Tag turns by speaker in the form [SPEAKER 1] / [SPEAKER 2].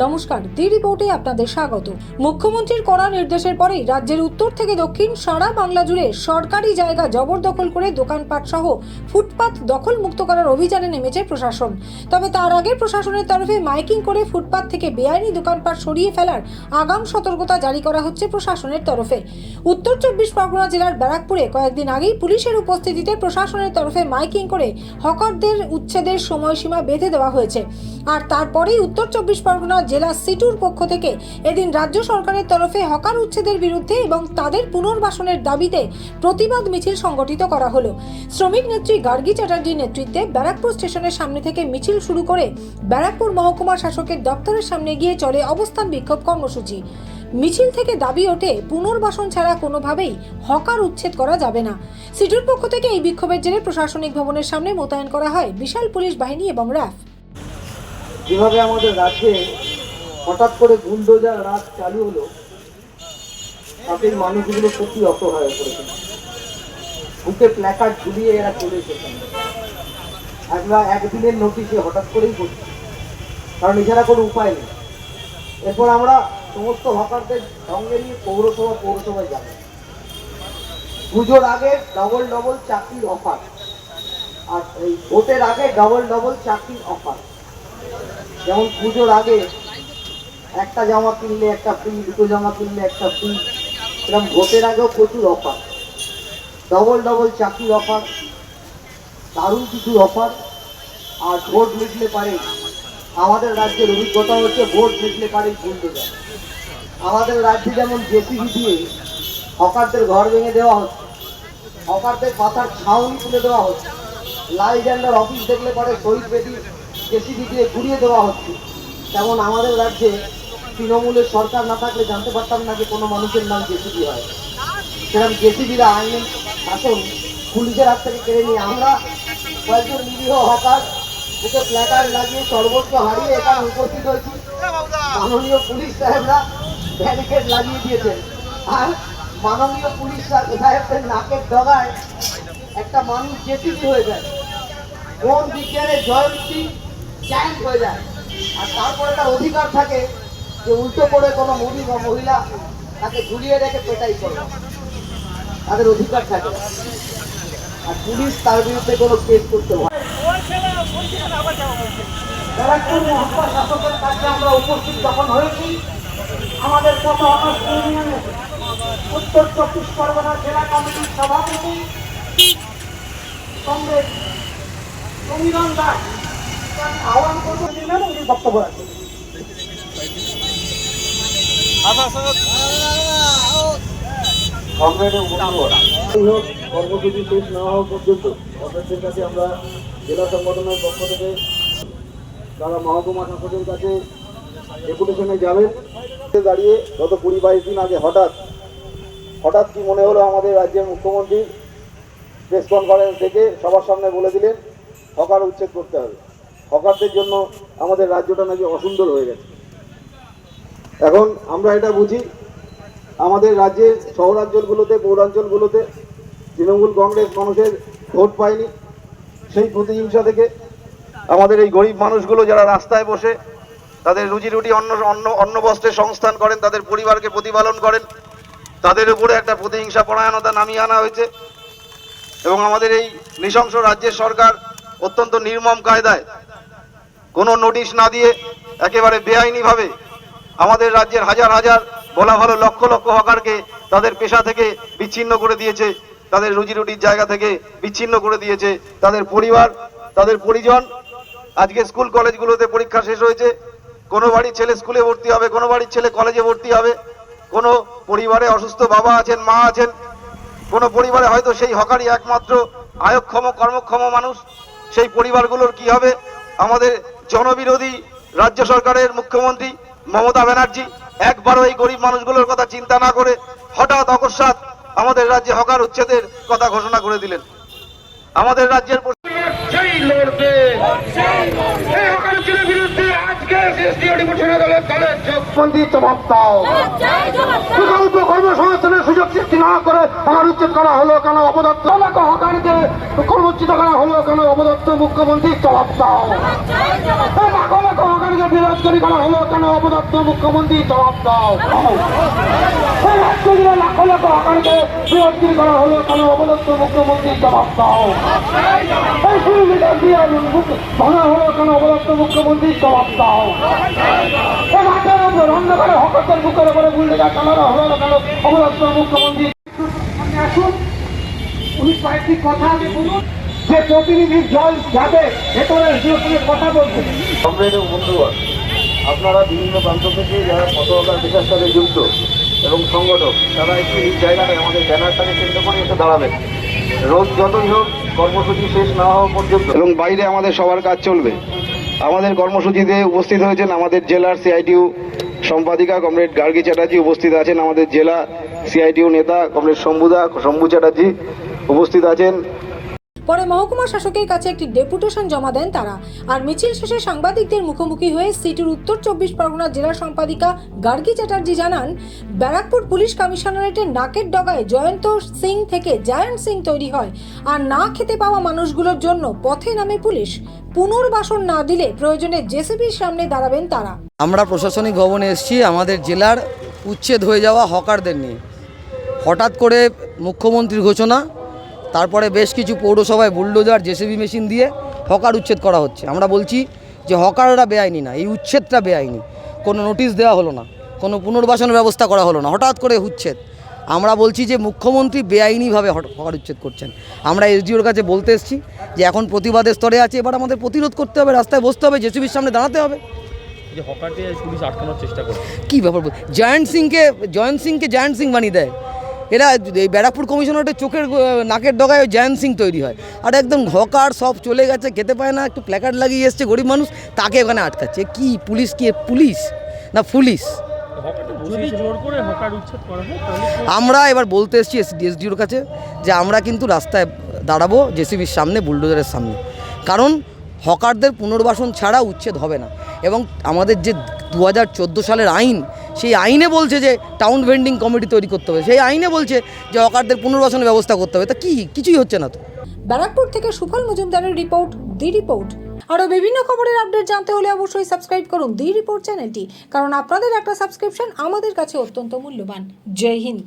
[SPEAKER 1] নমস্কার দি রিপোর্টে আপনাদের স্বাগত। মুখ্যমন্ত্রীর কড়া নির্দেশের পরেই রাজ্যের উত্তর থেকে দক্ষিণ সারা বাংলা জুড়ে সরকারি জায়গা জবরদখল করে দোকানপাট সহ ফুটপাত দখল মুক্ত করার অভিযানে নেমেছে প্রশাসন। তবে তার আগে প্রশাসনের তরফে মাইকিং করে ফুটপাত থেকে বেআইনি দোকানপাট সরিয়ে ফেলার আগাম সতর্কতা জারি করা হচ্ছে প্রশাসনের তরফে। উত্তর চব্বিশ পরগনা জেলার ব্যারাকপুরে কয়েকদিন আগেই পুলিশের উপস্থিতিতে প্রশাসনের তরফে মাইকিং করে হকারদের উচ্ছেদের সময়সীমা বেঁধে দেওয়া হয়েছে। আর তারপরেই উত্তর চব্বিশ পরগনা জেলা সিটুর পক্ষ থেকে এদিন রাজ্য সরকারের তরফে হকার উচ্ছেদের বিরুদ্ধে এবং তাদের পুনর্বাসনের দাবিতে প্রতিবাদ মিছিল সংগঠিত করা হলো। শ্রমিক নেত্রী গার্গী চ্যাটার্জির নেতৃত্বে ব্যারাকপুর স্টেশনের সামনে থেকে মিছিল শুরু করে ব্যারাকপুর মহকুমা শাসকের দপ্তরের সামনে গিয়ে চলে অবস্থান বিক্ষোভ কর্মসূচি। মিছিল থেকে দাবি ওঠে, পুনর্বাসন ছাড়া কোনোভাবেই হকার উচ্ছেদ করা যাবে না। সিটুর পক্ষ থেকে এই বিক্ষোভের জেরে প্রশাসনিক ভবনের সামনে মোতায়েন করা হয় বিশাল পুলিশ বাহিনী এবং র্যাফ।
[SPEAKER 2] যেভাবে আমাদের রাজ্যে হঠাৎ করে বুলডোজার রাত চালু হলো তাতে মানুষগুলো সত্যি অসহায় হয়ে পড়েছে। বুকে প্ল্যাকার্ড ঝুলিয়ে এরা চলে এসেছে। একবার একদিনের নোটিশে হঠাৎ করেই করছে কারণ এছাড়া কোনো উপায় নেই। এরপর আমরা সমস্ত হকারদের সঙ্গে নিয়ে পৌরসভা, পৌরসভায় যাব। পুজোর আগে ডবল ডবল চাকরির অফার আর এই ভোটের আগে ডবল ডবল চাকরির অফার যেমন পুজোর আগে একটা জামা কিনলে একটা ফ্রি দুটো জামা কিনলে একটা ফ্রি এরকম ভোটের আগেও প্রচুর অফার ডবল ডবল চাকরির অফার দারুণ কিছু অফার আর ভোট মিটলে পারে। আমাদের রাজ্যের অভিজ্ঞতা হচ্ছে ভোট মিটলে পারে ভুলতে যায়। আমাদের রাজ্যে যেমন জেসিবি দিয়ে হকারদের ঘর ভেঙে দেওয়া হচ্ছে। হকারদের পাতার ছাউনি তুলে দেওয়া হচ্ছে। লাইজেন্ডার অফিস দেখলে পরে শহীদ বেদি জেসিবি দিয়ে ঘুরিয়ে দেওয়া হচ্ছে। তেমন আমাদের রাজ্যে তৃণমূলের সরকার না থাকলে জানতে পারতাম না যে কোনো মানুষের নাম জেসিবি হয়। সেরকম জেসিবিরা আইনের শাসন পুলিশের হাত থেকে কেড়ে নিয়ে আমরা কয়েকজন নিরীহ হকার বুকে প্ল্যাকার্ড লাগিয়ে সর্বোচ্চ হারিয়ে এখানে উপস্থিত হয়েছি। মাননীয় পুলিশ সাহেবরা ব্যারিকেড লাগিয়ে দিয়েছেন। আর মাননীয় পুলিশ সাহেবদের নাকের ডগায় একটা মানুষ জেসিবি হয়ে যায়। কোন বিজ্ঞানের জয়ন্তী চ্যালেঞ্জ হয়ে যায়। আর তারপরে তার অধিকার থাকে যে উল্টো করে কোনো মহিলা বা মহিলা তাকে ঝুলিয়ে রেখে পেটাই করে। তাদের অধিকার থাকে। আর পুলিশ তার বিরুদ্ধে কোনো কেস করতে পারে ব্যারাকপুর মহকুমা শাসকের কাছে আমরা উপস্থিত যখন হয়েছি, আমাদের কত অনার্স ইউনিয়নের উত্তর চব্বিশ পরগনা জেলা কমিটির সভাপতি কংগ্রেস সমীরণ দাস আহ্বান করব দিলেন উনি বক্তব্য হোক কর্মসূচি শেষ না হওয়া পর্যন্ত কংগ্রেসের কাছে আমরা জেলা সংগঠনের পক্ষ থেকে তারা মহকুমা শাসকের কাছে ডেপুটেশনে যাবেন দাঁড়িয়ে গত কুড়ি বাইশ দিন আগে হঠাৎ হঠাৎ কি মনে হলো আমাদের রাজ্যের মুখ্যমন্ত্রী প্রেস কনফারেন্স থেকে সবার সামনে বলে দিলেন হকার উচ্ছেদ করতে হবে হকারদের জন্য আমাদের রাজ্যটা নাকি অসুন্দর হয়ে গেছে। এখন আমরা এটা বুঝি, আমাদের রাজ্যের শহরাঞ্চলগুলোতে, পৌরাঞ্চলগুলোতে তৃণমূল কংগ্রেস মানুষের ভোট পায়নি। সেই প্রতিহিংসা থেকে আমাদের এই গরিব মানুষগুলো যারা রাস্তায় বসে তাদের রুজি রুটি অন্য অন্ন অন্ন বস্ত্রের সংস্থান করেন, তাদের পরিবারকে প্রতিপালন করেন, তাদের উপরে একটা প্রতিহিংসা পরায়ণতা নামিয়ে আনা হয়েছে। এবং আমাদের এই নৃশংস রাজ্যের সরকার অত্যন্ত নির্মম কায়দায় কোনো নোটিশ না দিয়ে একেবারে বেআইনিভাবে আমাদের রাজ্যের হাজার হাজার বলা ভালো লক্ষ লক্ষ হকারকে তাদের পেশা থেকে বিচ্ছিন্ন করে দিয়েছে, তাদের রুজি রুটির জায়গা থেকে বিচ্ছিন্ন করে দিয়েছে, তাদের পরিবার, তাদের পরিজন। আজকে স্কুল কলেজগুলোতে পরীক্ষা শেষ হয়েছে, কোনো বাড়ির ছেলে স্কুলে ভর্তি হবে, কোনো বাড়ির ছেলে কলেজে ভর্তি হবে, কোনো পরিবারে অসুস্থ বাবা আছেন, মা আছেন, কোনো পরিবারে হয়তো সেই হকারই একমাত্র আয়ক্ষম, কর্মক্ষম মানুষ, সেই পরিবারগুলোর কি হবে? আমাদের জনবিরোধী রাজ্য সরকারের মুখ্যমন্ত্রী মমতা ব্যানার্জি একবারও এই গরিব মানুষগুলোর কথা চিন্তা না করে হঠাৎ অকস্মাত আমাদের রাজ্যে হকার উচ্ছেদের কথা ঘোষণা করে দিলেন। আমাদের রাজ্যের
[SPEAKER 3] সেই
[SPEAKER 2] না করে উচ্ছেদ করা হলো কেন? অপদত্ত এলাকা হকারকে কর্মচ্যুত
[SPEAKER 3] করা হলো কেন? অবদত্ত মুখ্যমন্ত্রী জবাব দাও। হকারকে বিরোধকারী করা হলো কেন? অবদত্ত মুখ্যমন্ত্রী জবাব দাও। করা হলো কেন? অবদত্ত মুখ্যমন্ত্রী জবাব দাও। অবদত্ত মুখ্যমন্ত্রী অবদত্ত আসুন। উনি কয়েকটি কথা আগে বলুন। যে প্রতিনিধি যাবে ভেতরের সঙ্গে কথা বলছে
[SPEAKER 4] কমরেড বন্ধুগণ আপনারা বিভিন্ন প্রান্ত থেকে যারা ফটোগ্রাফার বিকাশ সাথে যুক্ত এবং সংগঠক তারা একটু এই জায়গাটায় আমাদের ব্যানারটাকে কেন্দ্র করে এসে দাঁড়াবেন। রোজ যতই হোক কর্মসূচি শেষ না হওয়া পর্যন্ত। এবং বাইরে আমাদের সবার কাজ চলবে। আমাদের কর্মসূচিতে উপস্থিত হয়েছেন আমাদের জেলার সিআইটিউ সম্পাদিকা কমরেড গার্গী চ্যাটার্জি উপস্থিত আছেন আমাদের জেলা সিআইটিউ নেতা কমরেড শম্ভুদা শম্ভু চ্যাটার্জি উপস্থিত আছেন।
[SPEAKER 1] পরে মহকুমা শাসকের কাছে একটি ডেপুটেশন জমা দেন তারা। আর মিছিল শেষে সাংবাদিকদের মুখোমুখি হয়ে সিটির উত্তর চব্বিশ পরগনা জেলা সম্পাদিকা গার্গী চ্যাটার্জি জানান ব্যারাকপুর পুলিশ কমিশনারেটের নাকের ডগায় জয়ন্ত সিং থেকে জায়ান্ট সিং তৈরি হয়। আর না খেতে পাওয়া মানুষগুলোর জন্য পথে নামে পুলিশ। পুনর্বাসন না দিলে প্রয়োজনে জেসিবির সামনে দাঁড়াবেন তারা।
[SPEAKER 5] আমরা প্রশাসনিক ভবনে এসেছি আমাদের জেলার উচ্ছেদ হয়ে যাওয়া হকারদের নিয়ে। হঠাৎ করে মুখ্যমন্ত্রীর ঘোষণা তারপরে বেশ কিছু পৌরসভায় বুলডোজার জেসিবি মেশিন দিয়ে হকার উচ্ছেদ করা হচ্ছে। আমরা বলছি যে হকাররা বেআইনি না এই উচ্ছেদটা বেআইনি। কোনো নোটিশ দেওয়া হলো না কোনো পুনর্বাসনের ব্যবস্থা করা হলো না হঠাৎ করে উচ্ছেদ। আমরা বলছি যে মুখ্যমন্ত্রী বেআইনিভাবে হকার উচ্ছেদ করছেন। আমরা এসডিওর কাছে বলতে এসেছি যে এখন প্রতিবাদের স্তরে আছে এবার আমাদের প্রতিরোধ করতে হবে রাস্তায় বসতে হবে জেসিবির সামনে দাঁড়াতে হবে।
[SPEAKER 6] যে পুলিশ আটকানোর চেষ্টা করছে।
[SPEAKER 5] কী ব্যাপার জয়ন্ত সিংকে জয়ন্ত সিংকে জয়ন্ত সিং বানিয়ে দেয়। এরা এই ব্যারাকপুর কমিশনারের চোখের নাকের ডগায় জয়ন্ত সিং তৈরি হয়। আর একদম হকার সব চলে গেছে খেতে পায় না একটু প্ল্যাকার্ড লাগিয়ে এসছে গরিব মানুষ তাকে ওখানে আটকাচ্ছে। কি পুলিশ কি পুলিশ? না পুলিশ?
[SPEAKER 6] জোর করে হকার উচ্ছেদ করা তাহলে তো-
[SPEAKER 5] আমরা এবার বলতে এসেছি ডিএসডিওর কাছে যে আমরা কিন্তু রাস্তায় দাঁড়াবো জেসিবির সামনে বুলডোজারের সামনে। কারণ হকারদের পুনর্বাসন ছাড়া উচ্ছেদ হবে না। এবং আমাদের যে দু হাজার চোদ্দ সালের আইন সেই আইনে বলছে যে টাউন ভেন্ডিং কমিটি তৈরি করতে হবে। সেই আইনে বলছে যে অকারদের পুনর্বাসনের ব্যবস্থা করতে হবে। তা কি? কিছুই হচ্ছে না তো।
[SPEAKER 1] ব্যারাকপুর থেকে সুফল মজুমদারের রিপোর্ট দি রিপোর্ট আরও বিভিন্ন খবরের আপডেট জানতে হলে অবশ্যই সাবস্ক্রাইব করুন দি রিপোর্ট চ্যানেলটি কারণ আপনাদের একটা সাবস্ক্রিপশন আমাদের কাছে অত্যন্ত মূল্যবান। জয় হিন্দ।